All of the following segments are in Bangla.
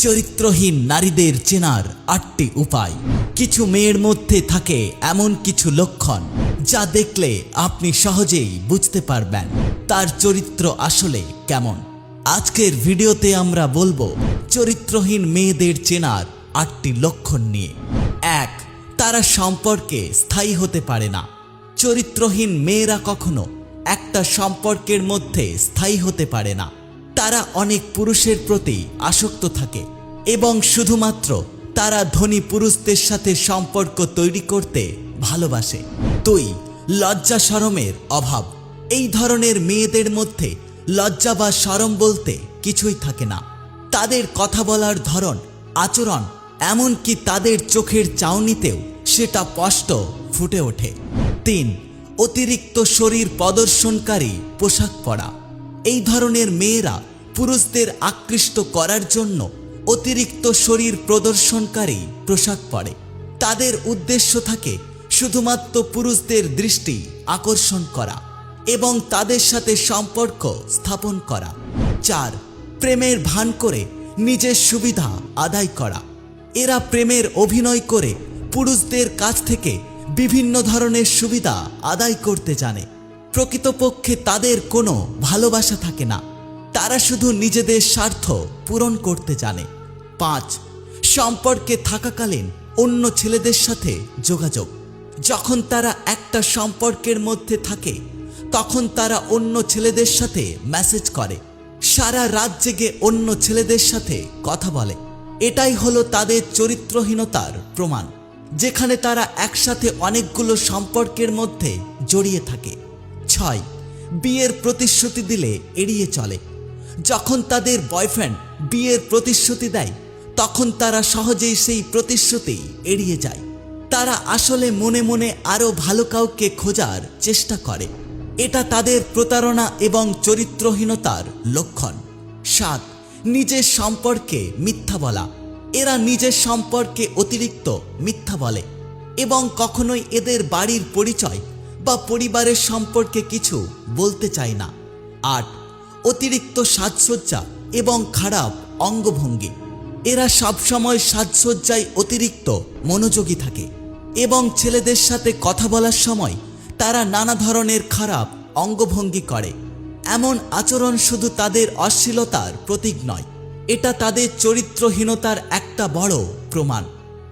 চরিত্রহীন নারীদের চেনার আটটি উপায়। কিছু মেয়ের মধ্যে থাকে এমন কিছু লক্ষণ যা দেখলে আপনি সহজেই বুঝতে পারবেন তার চরিত্র আসলে কেমন। আজকের ভিডিওতে আমরা বলব চরিত্রহীন মেয়েদের চেনার আটটি লক্ষণ নিয়ে। এক, তারা সম্পর্কে স্থায়ী হতে পারে না। চরিত্রহীন মেয়েরা কখনো একটা সম্পর্কের মধ্যে স্থায়ী হতে পারে না। তারা অনেক পুরুষের প্রতি আসক্ত থাকে এবং শুধুমাত্র তারা ধনী পুরুষদের সাথে সম্পর্ক তৈরি করতে ভালোবাসে। দুই, লজ্জা সরমের অভাব। এই ধরনের মেয়েদের মধ্যে লজ্জা বা সরম বলতে কিছুই থাকে না। তাদের কথা বলার ধরন, আচরণ এমনকি তাদের চোখের চাউনিতেও সেটা স্পষ্ট ফুটে ওঠে। তিন, অতিরিক্ত শরীর প্রদর্শনকারী পোশাক পরা। এই ধরনের মেয়েরা পুরুষদের আকৃষ্ট করার জন্য অতিরিক্ত শরীর প্রদর্শনকারী পোশাক পরে। তাদের উদ্দেশ্য থাকে শুধুমাত্র পুরুষদের দৃষ্টি আকর্ষণ করা এবং তাদের সাথে সম্পর্ক স্থাপন করা। চার, প্রেমের ভান করে নিজের সুবিধা আদায় করা। এরা প্রেমের অভিনয় করে পুরুষদের কাছ থেকে বিভিন্ন ধরনের সুবিধা আদায় করতে জানে। প্রকৃতপক্ষে তাদের কোনো ভালোবাসা থাকে না। তারা শুধু নিজেদের স্বার্থ পূরণ করতে জানে। পাঁচ, সম্পর্কে থাকাকালীন অন্য ছেলেদের সাথে যোগাযোগ। যখন তারা একটা সম্পর্কের মধ্যে থাকে, তখন তারা অন্য ছেলেদের সাথে মেসেজ করে। সারা রাত জেগে অন্য ছেলেদের সাথে কথা বলে। এটাই হলো তাদের চরিত্রহীনতার প্রমাণ, যেখানে তারা একসাথে অনেকগুলো সম্পর্কের মধ্যে জড়িয়ে থাকে। ছয়, বিয়ের প্রতিশ্রুতি দিলে এড়িয়ে চলে। যখন তাদের বয়ফ্রেন্ড বিয়ের প্রতিশ্রুতি দেয়, তখন তারা সহজেই সেই প্রতিশ্রুতি এড়িয়ে যায়। তারা আসলে মনে মনে আরও ভালো কাউকে খোঁজার চেষ্টা করে। এটা তাদের প্রতারণা এবং চরিত্রহীনতার লক্ষণ। সাত, নিজের সম্পর্কে মিথ্যা বলা। এরা নিজের সম্পর্কে অতিরিক্ত মিথ্যা বলে এবং কখনোই এদের বাড়ির পরিচয় বা পরিবারের সম্পর্কে কিছু বলতে চায় না। আট অতিরিক্ত সাজসজ্জা এবং খারাপ অঙ্গভঙ্গি। এরা সবসময় সাজসজ্জায় অতিরিক্ত মনোযোগী থাকে এবং ছেলেদের সাথে কথা বলার সময় তারা নানা ধরনের খারাপ অঙ্গভঙ্গি করে। এমন আচরণ শুধু তাদের অশ্লীলতার প্রতীক নয়, এটা তাদের চরিত্রহীনতার একটা বড় প্রমাণ।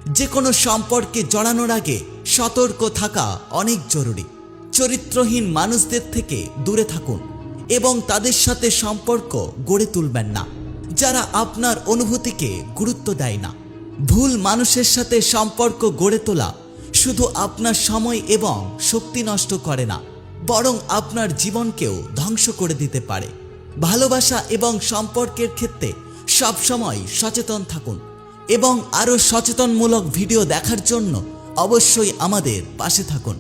যে কোনো সম্পর্কে জড়ানোর আগে সতর্ক থাকা অনেক জরুরি। চরিত্রহীন মানুষদের থেকে দূরে থাকুন। এবং তাদের সাথে সম্পর্ক গড়ে তুলবেন না, যারা আপনার অনুভূতিকে গুরুত্ব দেয় না। ভুল মানুষের সাথে সম্পর্ক গড়ে তোলা শুধু আপনার সময় এবং শক্তি নষ্ট করে না, বরং আপনার জীবনকেও ধ্বংস করে দিতে পারে। ভালোবাসা এবং সম্পর্কের ক্ষেত্রে সবসময় সচেতন থাকুন এবং আরও সচেতনমূলক ভিডিও দেখার জন্য অবশ্যই আমাদের পাশে থাকুন।